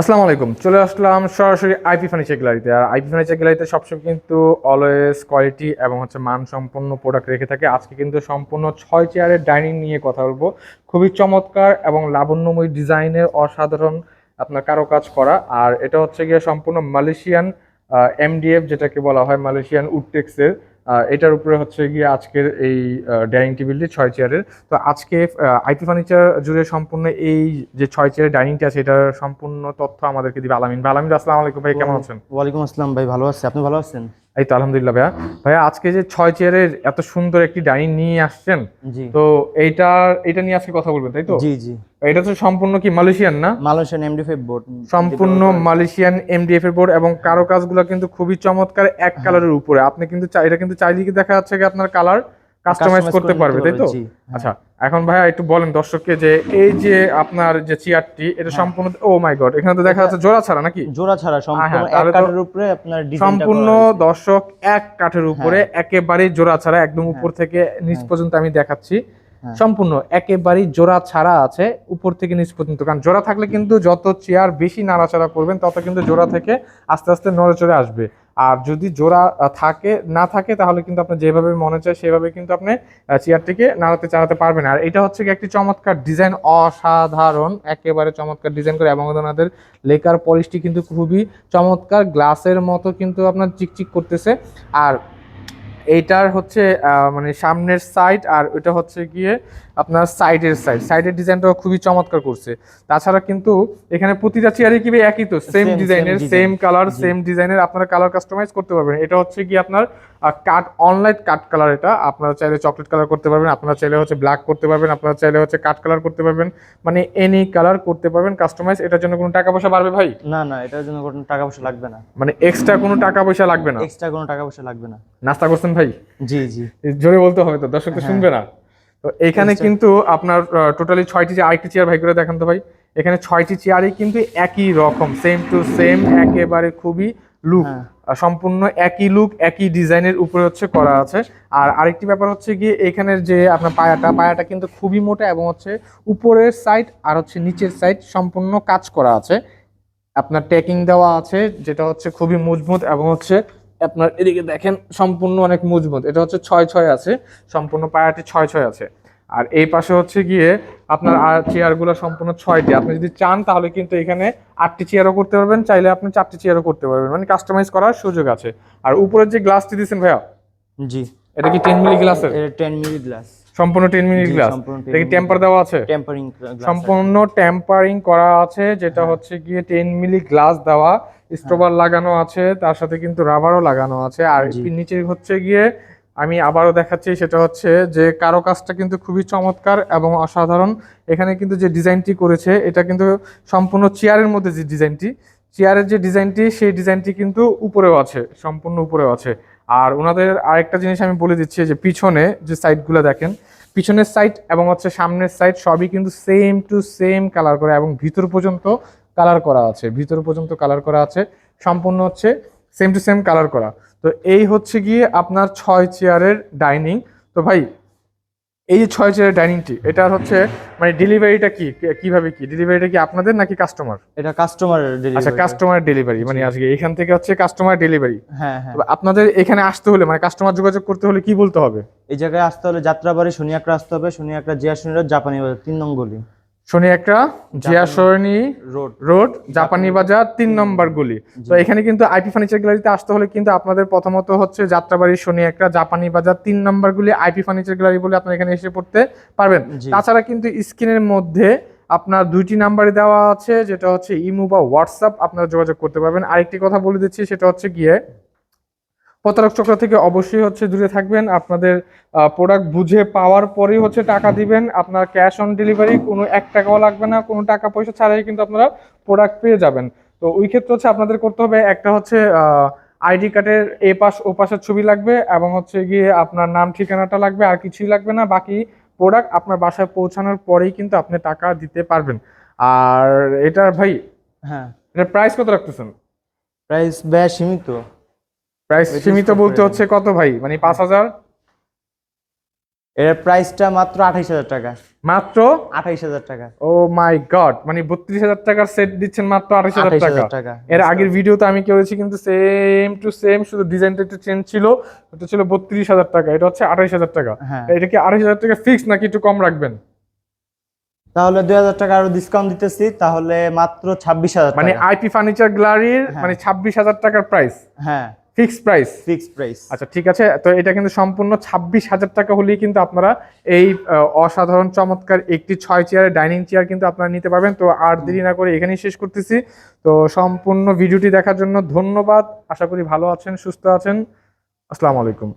আসসালামু আলাইকুম। চলে আসলাম সরাসরি আইপি ফার্নিচার গ্যালারিতে আর আইপি ফার্নিচার গ্যালারিতে সবসময় কিন্তু অলওয়েজ কোয়ালিটি এবং হচ্ছে মানসম্পন্ন প্রোডাক্ট রেখে থাকে। আজকে কিন্তু সম্পূর্ণ ছয় চেয়ারের ডাইনিং নিয়ে কথা বলব। খুবই চমৎকার এবং লাবণ্যময় ডিজাইনের অসাধারণ আপনার কারও কাজ করা। আর এটা হচ্ছে গিয়ে সম্পূর্ণ মালয়েশিয়ান এমডিএফ যেটাকে বলা হয় মালয়েশিয়ান উডটেক্সের এটার উপরে হচ্ছে গিয়ে আজকের এই ডাইনিং টেবিলটি ছয় চেয়ারের তো আজকে আইটি ফার্নিচার জুড়ে সম্পূর্ণ এই যে ছয় চেয়ারের ডাইনিংটি আছে এটার সম্পূর্ণ তথ্য আমাদেরকে দিবে আলামিন। ভাই, আলামিন আসসালামু আলাইকুম ভাই কেমন আছেন? ওয়ালাইকুম আসসালাম ভাই ভালো আছি। আপনি ভালো আছেন? এই তো আলহামদুলিল্লাহ ভাইয়া। ভাইয়া আজকে যে ছয় চেয়ারের এত সুন্দর একটি ডাইনিং নিয়ে আসছেন তো এইটার এটা নিয়ে আজকে কথা বলবেন তাই তো? জি জি। এটা তো সম্পূর্ণ কি মালয়েশিয়ান না? মালয়েশিয়ান এমডিএফ এর বোর্ড সম্পূর্ণ মালয়েশিয়ান এমডিএফ এর বোর্ড এবং কারও কাজগুলো কিন্তু খুবই চমৎকার এক কালারের উপরে। আপনি কিন্তু এটা কিন্তু চাইলে কি দেখা যাচ্ছে কি আপনার কালার কাস্টমাইজ করতে পারবে তাই তো? আচ্ছা এখন ভাইয়া একটু বলেন দর্শককে যে এই যে আপনার যে চেয়ারটি এটা সম্পূর্ণ ও মাই গড এখানে তো দেখা যাচ্ছে জোড়া ছাড়া নাকি? জোড়া ছাড়া সম্পূর্ণ হ্যাঁ, এক কাঠের উপরে আপনার ডিজাইনটা সম্পূর্ণ দর্শক এক কাঠের উপরে একেবারে জোড়া ছাড়া একদম উপর থেকে নিচ পর্যন্ত আমি দেখাচ্ছি। হ্যাঁ। সম্পূর্ণ একেবারেই জোড়া ছাড়া আছে উপর থেকে নিচ পর্যন্ত কারণ জোড়া থাকলে কিন্তু যত চেয়ার বেশি নাড়াচাড়া করবেন তত কিন্তু জোড়া থেকে আস্তে আস্তে নড়ে চড়ে আসবে। আর যদি জোড়া থাকে, না থাকে, তাহলে কিন্তু আপনি যেভাবে মনে চায় সেভাবে কিন্তু আপনি চেয়ারটিকে নাড়াতে, চাড়াতে পারবেন। আর এটা হচ্ছে একটি চমৎকার ডিজাইন অসাধারণ, একেবারে চমৎকার ডিজাইন করে এবং ওনাদের লেকার পলিশটি কিন্তু খুবই চমৎকার গ্লাসের মতো কিন্তু আপনার চিকচিক করতেছে। আর এইটার হচ্ছে মানে সামনের সাইড আর ওইটা হচ্ছে গিয়ে আপনার সাইডের সাইড সাইডের ডিজাইনটাও খুবই চমৎকার করছে। তাছাড়া কিন্তু এখানে প্রতিটা চেয়ারে কি একই তো সেম ডিজাইনের সেম কালার সেম ডিজাইনের আপনারা কালার কাস্টমাইজ করতে পারবেন। এটা হচ্ছে কি আপনার কাট অনলাইন কাট কালার এটা। আপনারা চাইলে চকলেট কালার করতে পারবেন আপনারা চাইলে হচ্ছে ব্ল্যাক করতে পারবেন আপনারা চাইলে হচ্ছে কাট কালার করতে পারবেন। মানে এনি কালার করতে পারবেন কাস্টমাইজ এটার জন্য কোনো টাকা পয়সা বাড়বে ভাই? না না এটার জন্য কোনো টাকা পয়সা লাগবে না। মানে এক্সট্রা কোনো টাকা পয়সা লাগবে না? এক্সট্রা কোনো টাকা পয়সা লাগবে না। নাস্তা করছেন ভাই? জি জি। জোরে বলতে হবে তো দর্শক তো শুনবে না। তো এখানে কিন্তু আপনার টোটালি ছয়টি আরেকটি চেয়ার ভাই করে দেখান তো ভাই। এখানে ছয়টি চেয়ারই কিন্তু একই রকম সেম টু সেম একেবারে খুবই লুক হ্যাঁ। সম্পূর্ণ একই লুক একই ডিজাইনের উপরে হচ্ছে করা আছে। আর আরেকটি ব্যাপার হচ্ছে গিয়ে এখানের যে আপনার পায়াটা পায়াটা কিন্তু খুবই মোটা এবং হচ্ছে উপরের সাইড আর হচ্ছে নিচের সাইড সম্পূর্ণ কাজ করা আছে। আপনার ট্যাকিং দেওয়া আছে যেটা হচ্ছে খুবই মজবুত এবং হচ্ছে আপনার এদিকে দেখেন সম্পূর্ণ অনেক মজবুত। এটা হচ্ছে ছয় ছয় আছে সম্পূর্ণ পায়াটি ছয় ছয় আছে। আর এই পাশে হচ্ছে গিয়ে আপনার চেয়ারগুলো সম্পূর্ণ ছয়টি। আপনি যদি চান তাহলে কিন্তু এখানে আটটি চেয়ারও করতে পারবেন চাইলে আপনি চারটি চেয়ারও করতে পারবেন। মানে কাস্টমাইজ করার সুযোগ আছে। আর উপরের যে গ্লাসটি দিয়েছেন ভাইয়া জি। এটা কি টেন মিলি গ্লাসের ten glass ten milli glass সম্পূর্ণ 10 এটা গ্লাস মিলি টেম্পার দেওয়া আছে? টেম্পারিং সম্পূর্ণ টেম্পারিং করা আছে যেটা হচ্ছে গিয়ে টেন মিলি গ্লাস দেওয়া। স্টোবার লাগানো আছে তার সাথে কিন্তু রাবারও লাগানো আছে। আর। নিচে হচ্ছে গিয়ে আমি আবারও দেখাচ্ছি সেটা হচ্ছে যে কারও কাজটা কিন্তু খুবই চমৎকার এবং অসাধারণ। এখানে কিন্তু যে ডিজাইনটি করেছে এটা কিন্তু সম্পূর্ণ চেয়ারের মধ্যে যে ডিজাইনটি চেয়ারের যে ডিজাইনটি সেই ডিজাইনটি কিন্তু উপরেও আছে সম্পূর্ণ উপরেও আছে। আর ওনাদের আরেকটা জিনিস আমি বলে দিচ্ছি যে পিছনে যে সাইডগুলো দেখেন, পিছনের সাইড এবং হচ্ছে সামনের সাইড সবই কিন্তু সেম টু সেম কালার করা এবং ভিতর পর্যন্ত কালার করা আছে, ভিতর পর্যন্ত কালার করা আছে, সম্পূর্ণ হচ্ছে সেম টু সেম কালার করা। তো এই হচ্ছে গিয়ে আপনার ছয় চেয়ারের ডাইনিং তো ভাই এই যে ছয় চেয়ারের ডাইনিংটি এটা হচ্ছে মানে ডেলিভারিটা কি? কীভাবে কি? ডেলিভারিটা কি আপনাদের নাকি কাস্টমার এটা কাস্টমার আচ্ছা কাস্টমার ডেলিভারি মানে আজকে এখান থেকে হচ্ছে কাস্টমার ডেলিভারি হ্যাঁ হ্যাঁ। আপনাদের এখানে আসতে হলে মানে কাস্টমার যোগাযোগ করতে হলে কি বলতে হবে? এই জায়গায় আসতে হলে যাত্রাবাড়ি শনিয়াকড়া আসতে হবে শনিয়াকড়া জিয়া শনির জাপানি বাজার তিন নং গলি। শনি একটা জিয়া সরণি রোড। রোড জাপানি বাজার তিন নম্বর গলি। তো এখানে কিন্তু আইপি ফার্নিচার গ্যালারিতে আসতে হলে কিন্তু আপনাদের প্রথমত হচ্ছে যাত্রাবাড়ি শনি একটা জাপানি বাজার তিন নম্বর গুলি আইপি ফার্নিচার গ্যালারি বলে আপনারা এখানে এসে পড়তে পারবেন। তাছাড়া কিন্তু স্ক্রিনের মধ্যে আপনার দুইটি নাম্বারে দেওয়া আছে যেটা হচ্ছে ইমো বা হোয়াটসঅ্যাপ আপনারা যোগাযোগ করতে পারবেন। আরেকটি কথা বলে দিচ্ছি সেটা হচ্ছে গিয়ে প্রতারক চক্র থেকে অবশ্যই হচ্ছে দূরে থাকবেন। আপনাদের প্রোডাক্ট বুঝে পাওয়ার পরেই হচ্ছে টাকা দিবেন। আপনার ক্যাশ অন ডেলিভারি কোনো এক টাকাও লাগবে না কোনো টাকা পয়সা ছাড়াই কিন্তু আপনারা প্রোডাক্ট পেয়ে যাবেন। তো ওই ক্ষেত্রে হচ্ছে আপনাদের করতে হবে একটা হচ্ছে আইডি কার্ডের এ পাশ ও পাশের ছবি লাগবে এবং হচ্ছে গিয়ে আপনার নাম ঠিকানাটা লাগবে আর কিছুই লাগবে না। বাকি প্রোডাক্ট আপনার বাসায় পৌঁছানোর পরেই কিন্তু আপনি টাকা দিতে পারবেন। আর এটার ভাই হ্যাঁ। এটার প্রাইস কত রাখতেছেন? প্রাইস ব্যয় সীমিত। প্রাইস সীমিত বলতে হচ্ছে কত ভাই? মানে পাঁচ হাজার? এর প্রাইসটা মাত্র আঠাইশ হাজার টাকা। মাত্র? আঠাইশ হাজার টাকা। ও মাই গড মানে বত্রিশ হাজার টাকার সেট দিচ্ছেন মাত্র আঠাইশ টাকা। হাজার টাকা এর আগের ভিডিওতে আমি করেছি কিন্তু সেম টু সেম শুধু ডিজাইনটা একটু চেঞ্জ ছিল এটা ছিল বত্রিশ হাজার টাকা এটা হচ্ছে আঠাইশ হাজার টাকা। হ্যাঁ। এটা কি আঠাইশ হাজার টাকা ফিক্স নাকি একটু কম রাখবেন? তাহলে দুই হাজার টাকা আরও ডিসকাউন্ট দিতেছি তাহলে মাত্র ছাব্বিশ হাজার মানে আইপি ফার্নিচার গ্যালারির হ্যাঁ। মানে ছাব্বিশ হাজার টাকার প্রাইস হ্যাঁ। Fix price? Fix price. আচ্ছা ঠিক আছে। তো এটা কিন্তু সম্পূর্ণ ছাব্বিশ হাজার টাকা হলেই কিন্তু আপনারা এই অসাধারণ চমৎকার একটি ছয় চেয়ারের ডাইনিং চেয়ার কিন্তু আপনারা নিতে পারবেন। তো আর দেরি না করে এখানেই শেষ করতেছি। তো সম্পূর্ণ ভিডিওটি দেখার জন্য ধন্যবাদ। আশা করি ভালো আছেন সুস্থ আছেন। আসসালামু আলাইকুম।